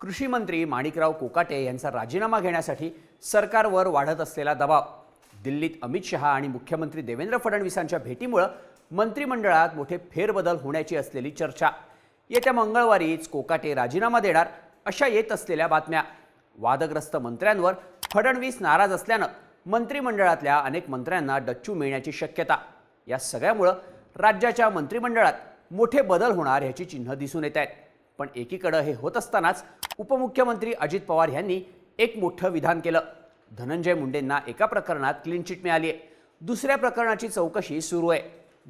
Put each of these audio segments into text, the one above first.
कृषी मंत्री माणिकराव कोकाटे यांचा राजीनामा घेण्यासाठी सरकारवर वाढत असलेला दबाव. दिल्लीत अमित शहा आणि मुख्यमंत्री देवेंद्र फडणवीसांच्या भेटीमुळं मंत्रिमंडळात मोठे फेरबदल होण्याची असलेली चर्चा. येत्या मंगळवारीच कोकाटे राजीनामा देणार अशा येत असलेल्या बातम्या. वादग्रस्त मंत्र्यांवर फडणवीस नाराज असल्यानं मंत्रिमंडळातल्या अनेक मंत्र्यांना डच्चू मिळण्याची शक्यता. या सगळ्यामुळं राज्याच्या मंत्रिमंडळात मोठे बदल होणार ह्याची चिन्ह दिसून येत आहेत. पण एकीकडं हे होत असतानाच उपमुख्यमंत्री अजित पवार यांनी एक मोठं विधान केलं. धनंजय मुंडेंना एका प्रकरणात क्लीन चिट मिळाली आहे दुसऱ्या प्रकरणाची चौकशी सुरू आहे.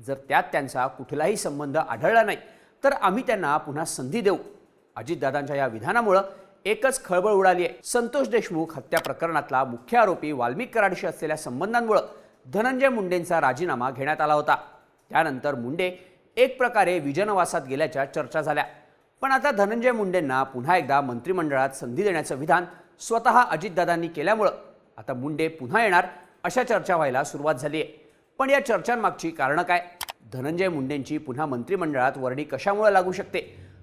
जर त्यात त्यांचा कुठलाही संबंध आढळला नाही तर आम्ही त्यांना पुन्हा संधी देऊ. अजितदादांच्या या विधानामुळं एकच खळबळ उडाली आहे संतोष देशमुख हत्या प्रकरणातला मुख्य आरोपी वाल्मिक कराडशी असलेल्या संबंधांमुळं धनंजय मुंडेंचा राजीनामा घेण्यात आला होता. त्यानंतर मुंडे एक प्रकारे विजनवासात गेल्याच्या चर्चा झाल्या. पण आता धनंजय मुंडेंना पुन्हा एकदा मंत्रिमंडळात संधी देण्याचं विधान स्वतः अजितदादांनी केल्यामुळं आता मुंडे पुन्हा येणार अशा चर्चा व्हायला सुरुवात झाली आहे पण या चर्चांमागची कारणं काय? धनंजय मुंडेंची पुन्हा मंत्रिमंडळात वर्णी कशामुळे लागू शकते?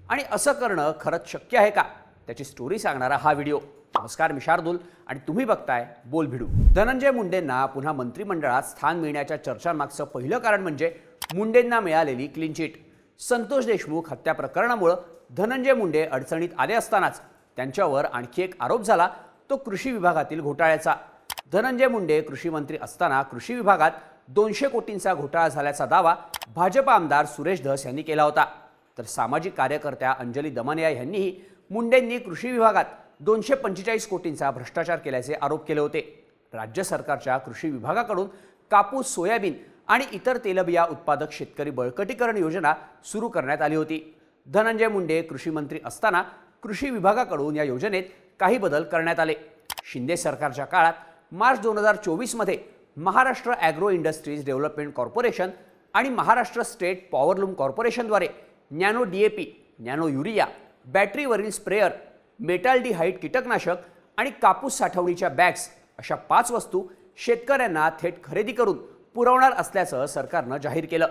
आणि असं करणं खरंच शक्य आहे का? त्याची स्टोरी सांगणारा हा व्हिडिओ. नमस्कार मी शार्दूल आणि तुम्ही बघताय बोल भिडू. धनंजय मुंडेंना पुन्हा मंत्रिमंडळात स्थान मिळण्याच्या चर्चांमागचं पहिलं कारण म्हणजे मुंडेंना मिळालेली क्लीन चिट संतोष देशमुख हत्या प्रकरणामुळं धनंजय मुंडे अडचणीत आले असतानाच त्यांच्यावर आणखी एक आरोप झाला. तो कृषी विभागातील घोटाळ्याचा. धनंजय मुंडे कृषी मंत्री असताना कृषी विभागात दोनशे कोटींचा घोटाळा झाल्याचा दावा भाजप आमदार सुरेश धस यांनी केला होता. तर सामाजिक कार्यकर्त्या अंजली दमानिया यांनीही मुंडेंनी कृषी विभागात दोनशे पंचेचाळीस कोटींचा भ्रष्टाचार केल्याचे आरोप केले होते. राज्य सरकारच्या कृषी विभागाकडून कापूस सोयाबीन आणि इतर तेलबिया उत्पादक शेतकरी बळकटीकरण योजना सुरू करण्यात आली होती. धनंजय मुंडे कृषी मंत्री असताना कृषी विभागाकडून या योजनेत काही बदल करण्यात आले. शिंदे सरकारच्या काळात मार्च दोन हजार चोवीसमध्ये Maharashtra agro industries development corporation आणि Maharashtra state powerloom कॉर्पोरेशनद्वारे nano D A P nano urea बॅटरीवरील sprayer metaldehyde कीटकनाशक आणि कापूस साठवणीच्या बॅग्स अशा पाच वस्तू शेतकऱ्यांना थेट खरेदी करून पुरवणार असल्याचं सरकारनं जाहीर केलं.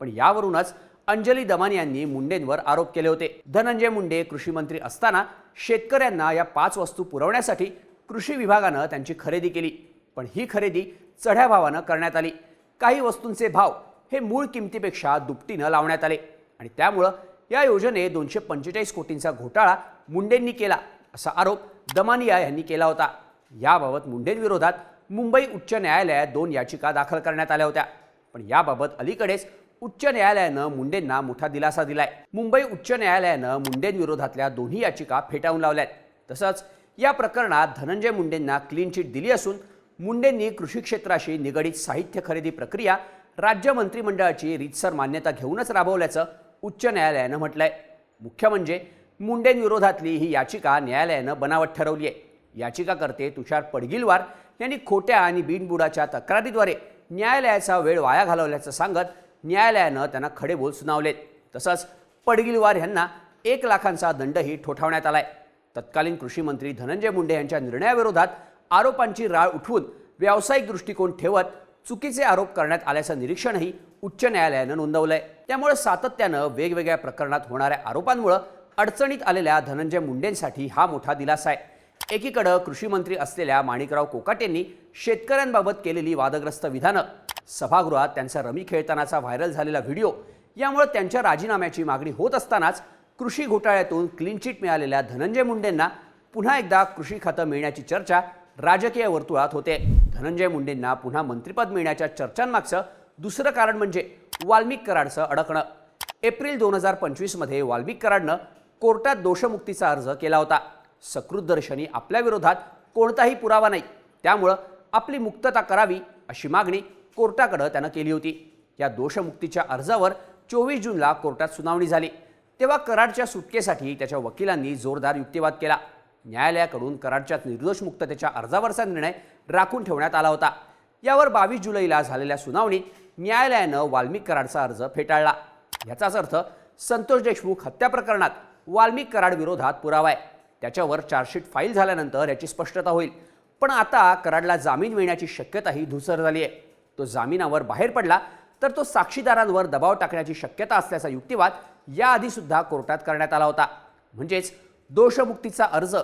पण यावरूनच अंजली दमान यांनी मुंडेंवर आरोप केले होते. धनंजय मुंडे कृषी मंत्री असताना शेतकऱ्यांना या पाच वस्तू पुरवण्यासाठी कृषी विभागानं त्यांची खरेदी केली. पण ही खरेदी चढ्या भावानं करण्यात आली. काही वस्तूंचे भाव हे मूळ किमतीपेक्षा दुपटीनं लावण्यात आले. आणि त्यामुळं या योजनेत दोनशे पंचेचाळीस कोटींचा घोटाळा मुंडेंनी केला असा आरोप दमानिया यांनी केला होता. याबाबत मुंडेंविरोधात मुंबई उच्च न्यायालयात दोन याचिका दाखल करण्यात आल्या होत्या. पण याबाबत अलीकडेच उच्च न्यायालयानं मुंडेंना मोठा दिलासा दिलाय. मुंबई उच्च न्यायालयानं मुंडेंविरोधातल्या दोन्ही याचिका फेटाळून लावल्यात. तसंच या प्रकरणात धनंजय मुंडेंना क्लीन चिट दिली असून मुंडेंनी कृषी क्षेत्राशी निगडीत साहित्य खरेदी प्रक्रिया राज्य मंत्रिमंडळाची रीतसर मान्यता घेऊनच राबवल्याचं उच्च न्यायालयानं म्हटलंय. मुख्य म्हणजे मुंडेंविरोधातली ही याचिका न्यायालयानं बनावट ठरवली आहे याचिकाकर्ते तुषार पडगिलवार यांनी खोट्या आणि बिनबुडाच्या तक्रारीद्वारे न्यायालयाचा वेळ वाया घालवल्याचं सांगत न्यायालयानं त्यांना खडे बोल सुनावलेत. तसंच पडगिलवार यांना एक लाखांचा दंडही ठोठावण्यात आलाय. तत्कालीन कृषी मंत्री धनंजय मुंडे यांच्या निर्णयाविरोधात आरोपांची राळ उठवून व्यावसायिक दृष्टिकोन ठेवत चुकीचे आरोप करण्यात आल्याचं निरीक्षणही उच्च न्यायालयानं नोंदवलंय. त्यामुळे सातत्यानं वेगवेगळ्या प्रकरणात होणाऱ्या आरोपांमुळे अडचणीत आलेल्या धनंजय मुंडेंसाठी हा मोठा दिलासा आहे. एकीकडं कृषी मंत्री असलेल्या माणिकराव कोकाटेंनी शेतकऱ्यांबाबत केलेली वादग्रस्त विधानं सभागृहात त्यांचा रमी खेळतानाचा व्हायरल झालेला व्हिडिओ यामुळे त्यांच्या राजीनाम्याची मागणी होत असतानाच कृषी घोटाळ्यातून क्लीन चिट मिळालेल्या धनंजय मुंडेंना पुन्हा एकदा कृषी खातं मिळण्याची चर्चा राजकीय वर्तुळात होते. धनंजय मुंडेंना पुन्हा मंत्रिपद मिळण्याच्या चर्चांमागचं दुसरं कारण म्हणजे वाल्मिक कराडचं अडकणं. एप्रिल दोन हजार पंचवीसमध्ये वाल्मिक कराडनं कोर्टात दोषमुक्तीचा अर्ज केला होता. सकृतदर्शनी आपल्या विरोधात कोणताही पुरावा नाही. त्यामुळं आपली मुक्तता करावी अशी मागणी कोर्टाकडं त्यानं केली होती. या दोषमुक्तीच्या अर्जावर चोवीस जूनला कोर्टात सुनावणी झाली. तेव्हा कराडच्या सुटकेसाठी त्याच्या वकिलांनी जोरदार युक्तिवाद केला. न्यायालयाकडून कराडच्या निर्दोष मुक्ततेच्या अर्जावरचा निर्णय राखून ठेवण्यात आला होता. यावर बावीस जुलैला झालेल्या सुनावणीत न्यायालयानं वाल्मिक कराडचा अर्ज फेटाळला. याचाच अर्थ संतोष देशमुख हत्या प्रकरणात वाल्मिक कराड विरोधात पुरावा आहे. त्याच्यावर चार्जशीट फाईल झाल्यानंतर याची स्पष्टता होईल. पण आता कराडला जामीन मिळण्याची शक्यताही धुसर झाली आहे. तो जामिनावर बाहेर पडला तर तो साक्षीदारांवर दबाव टाकण्याची शक्यता असल्याचा युक्तिवाद याआधी सुद्धा कोर्टात करण्यात आला होता. म्हणजेच दोषमुक्तीचा अर्ज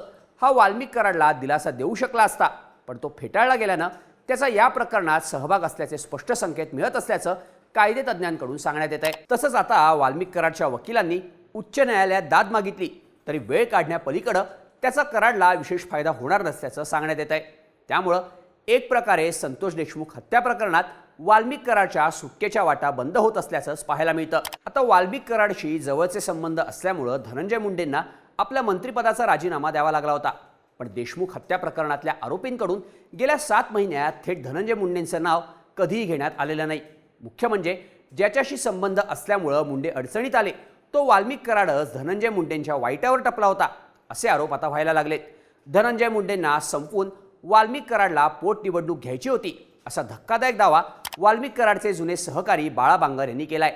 हा वाल्मिक कराडला दिलासा देऊ शकला असता पण तो फेटाळला गेल्यानं त्याचा या प्रकरणात सहभाग असल्याचे स्पष्ट संकेत मिळत असल्याचं कायदे तज्ज्ञांकडून सांगण्यात येत आहे तसंच आता वाल्मिक कराडच्या वकिलांनी उच्च न्यायालयात दाद मागितली तरी वेळ काढण्यापलीकडं त्याचा कराडला विशेष फायदा होणार नसल्याचं सांगण्यात येत आहे त्यामुळं एक प्रकारे संतोष देशमुख हत्या प्रकरणात वाल्मिक कराडच्या सुटकेच्या वाटा बंद होत असल्याचंच पाहायला मिळतं. आता वाल्मिक कराडशी जवळचे संबंध असल्यामुळं धनंजय मुंडेंना आपल्या मंत्रिपदाचा राजीनामा द्यावा लागला होता. पण देशमुख हत्या प्रकरणातल्या आरोपींकडून गेल्या सात महिन्यात थेट धनंजय मुंडेंचं नाव कधीही घेण्यात आलेलं नाही. मुख्य म्हणजे ज्याच्याशी संबंध असल्यामुळं मुंडे अडचणीत आले. तो वाल्मिक कराडच धनंजय मुंडेंच्या वाईटावर टपला होता असे आरोप आता व्हायला लागलेत. धनंजय मुंडेंना संपवून वाल्मिक कराडला पोटनिवडणूक घ्यायची होती असा धक्कादायक दावा वाल्मिक कराडचे जुने सहकारी बाळा बांगर यांनी केलाय.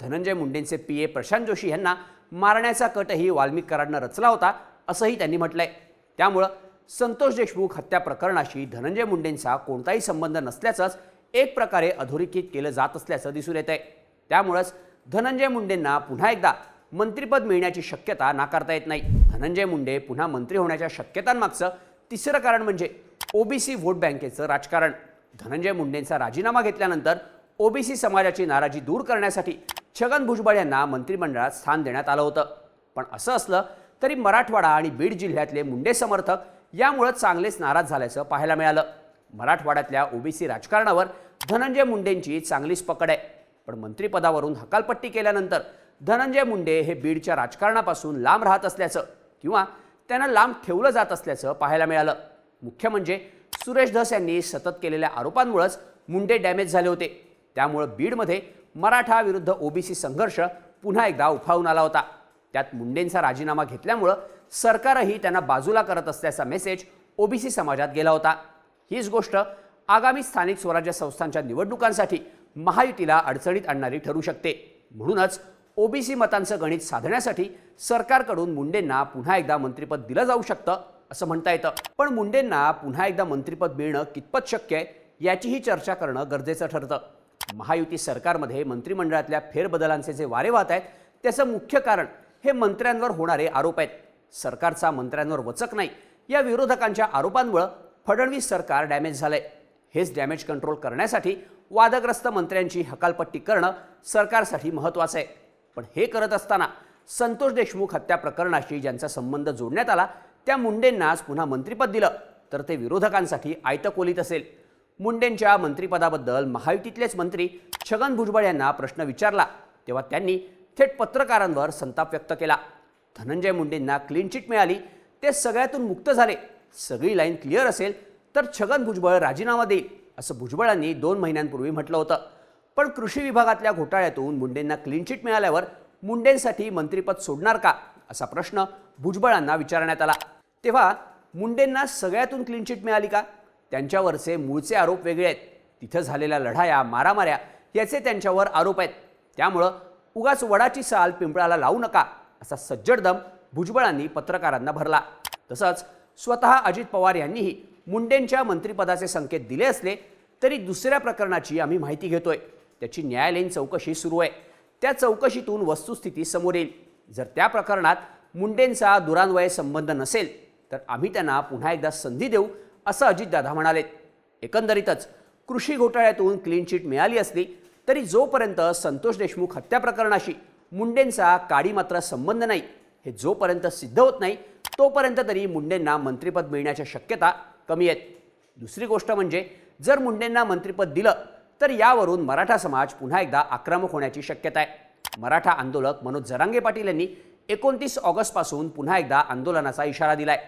धनंजय मुंडेंचे पी ए प्रशांत जोशी यांना मारण्याचा कटही वाल्मिक कराडनं रचला होता असंही त्यांनी म्हटलंय. त्यामुळं संतोष देशमुख हत्या प्रकरणाशी धनंजय मुंडेंचा कोणताही संबंध नसल्याचंच एक प्रकारे अधोरेखित केलं जात असल्याचं दिसून येत आहे त्यामुळंच धनंजय मुंडेंना पुन्हा एकदा मंत्रिपद मिळण्याची शक्यता नाकारता येत नाही. धनंजय मुंडे पुन्हा मंत्री होण्याच्या शक्यतांमागचं तिसरं कारण म्हणजे ओबीसी व्होट बँकेचं राजकारण. धनंजय मुंडेंचा राजीनामा घेतल्यानंतर ओबीसी समाजाची नाराजी दूर करण्यासाठी छगन भुजबळ यांना मंत्रिमंडळात स्थान देण्यात आलं होतं. पण असं असलं तरी मराठवाडा आणि बीड जिल्ह्यातले मुंडे समर्थक यामुळं चांगलेच नाराज झाल्याचं पाहायला मिळालं. मराठवाड्यातल्या ओबीसी राजकारणावर धनंजय मुंडेंची चांगलीच पकड आहे. पण मंत्रिपदावरून हकालपट्टी केल्यानंतर धनंजय मुंडे हे बीडच्या राजकारणापासून लांब राहत असल्याचं किंवा त्यांना लांब ठेवलं जात असल्याचं पाहायला मिळालं. मुख्य म्हणजे सुरेश धस यांनी सतत केलेल्या आरोपांमुळेच मुंडे डॅमेज झाले होते. त्यामुळं बीडमध्ये मराठा विरुद्ध ओबीसी संघर्ष पुन्हा एकदा उफाळून आला होता. त्यात मुंडेंचा राजीनामा घेतल्यामुळं सरकारही त्यांना बाजूला करत असल्याचा मेसेज ओबीसी समाजात गेला होता. हीच गोष्ट आगामी स्थानिक स्वराज्य संस्थांच्या निवडणुकांसाठी महायुतीला अडचणीत आणणारी ठरू शकते. म्हणूनच ओबीसी मतांचं गणित साधण्यासाठी सरकारकडून मुंडेंना पुन्हा एकदा मंत्रिपद दिलं जाऊ शकतं असं म्हणता येतं. पण मुंडेंना पुन्हा एकदा मंत्रिपद मिळणं कितपत शक्य आहे याचीही चर्चा करणं गरजेचं ठरतं. महायुती सरकारमध्ये मंत्रिमंडळातल्या फेरबदलांचे जे वारे वाहत आहेत त्याचं मुख्य कारण हे मंत्र्यांवर होणारे आरोप आहेत. सरकारचा मंत्र्यांवर वचक नाही. या विरोधकांच्या आरोपांमुळं फडणवीस सरकार डॅमेज झालंय. हेच डॅमेज कंट्रोल करण्यासाठी वादग्रस्त मंत्र्यांची हकालपट्टी करणं सरकारसाठी महत्त्वाचं आहे. पण हे करत असताना संतोष देशमुख हत्या प्रकरणाशी ज्यांचा संबंध जोडण्यात आला त्या मुंडेंनाच पुन्हा मंत्रिपद दिलं. तर ते विरोधकांसाठी आयतकोलीत असेल. मुंडेंच्या मंत्रिपदाबद्दल महायुतीतलेच मंत्री छगन भुजबळ यांना प्रश्न विचारला. तेव्हा त्यांनी थेट पत्रकारांवर संताप व्यक्त केला. धनंजय मुंडेंना क्लीन चिट मिळाली. ते सगळ्यातून मुक्त झाले. सगळी लाईन क्लिअर असेल तर छगन भुजबळ राजीनामा देईल असं भुजबळांनी दोन महिन्यांपूर्वी म्हटलं होतं. पण कृषी विभागातल्या घोटाळ्यातून मुंडेंना क्लीन चिट मिळाल्यावर मुंडेंसाठी मंत्रिपद सोडणार का असा प्रश्न भुजबळांना विचारण्यात आला. तेव्हा मुंडेंना सगळ्यातून क्लीन चिट मिळाली का? त्यांच्यावरचे मूळचे आरोप वेगळे आहेत. तिथं झालेल्या लढाया मारामाऱ्या याचे त्यांच्यावर आरोप आहेत. त्यामुळं उगाच वडाची साल पिंपळाला लावू नका असा सज्जडदम भुजबळांनी पत्रकारांना भरला. तसंच स्वतः अजित पवार यांनीही मुंडेंच्या मंत्रिपदाचे संकेत दिले असले तरी दुसऱ्या प्रकरणाची आम्ही माहिती घेतोय. त्याची न्यायालयीन चौकशी सुरू आहे. त्या चौकशीतून वस्तुस्थिती समोर येईल. जर त्या प्रकरणात मुंडेंचा दुरान्वये संबंध नसेल तर आम्ही त्यांना पुन्हा एकदा संधी देऊ असं अजितदादा म्हणाले. एकंदरीतच कृषी घोटाळ्यातून क्लीन चिट मिळाली असली तरी जोपर्यंत संतोष देशमुख हत्या प्रकरणाशी मुंडेंचा काडी मात्र संबंध नाही हे जोपर्यंत सिद्ध होत नाही तोपर्यंत तरी मुंडेंना मंत्रिपद मिळण्याच्या शक्यता कमी आहेत. दुसरी गोष्ट म्हणजे जर मुंडेंना मंत्रिपद दिलं तर यावरून मराठा समाज पुन्हा एकदा आक्रमक होण्याची शक्यता आहे. मराठा आंदोलक मनोज जरांगे पाटील यांनी एकोणतीस ऑगस्टपासून पुन्हा एकदा आंदोलनाचा इशारा दिलाय.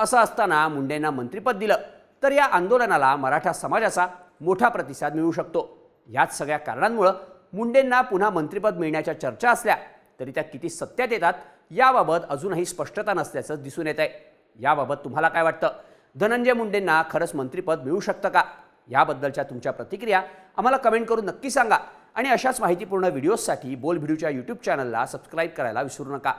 असं असताना मुंडेंना मंत्रिपद दिलं. तर या आंदोलनाला मराठा समाजाचा मोठा प्रतिसाद मिळू शकतो. याच सगळ्या कारणांमुळं मुंडेंना पुन्हा मंत्रिपद मिळण्याच्या चर्चा असल्या तरी त्या किती सत्यात येतात याबाबत अजूनही स्पष्टता नसल्याचं दिसून येत आहे याबाबत तुम्हाला काय वाटतं? धनंजय मुंडेंना खरंच मंत्रिपद मिळू शकतं का? याबद्दलच्या तुमच्या प्रतिक्रिया आम्हाला कमेंट करून नक्की सांगा. आणि अशाच माहितीपूर्ण व्हिडिओजसाठी बोल व्हिडिओच्या यूट्यूब चॅनलला सबस्क्राईब करायला विसरू नका.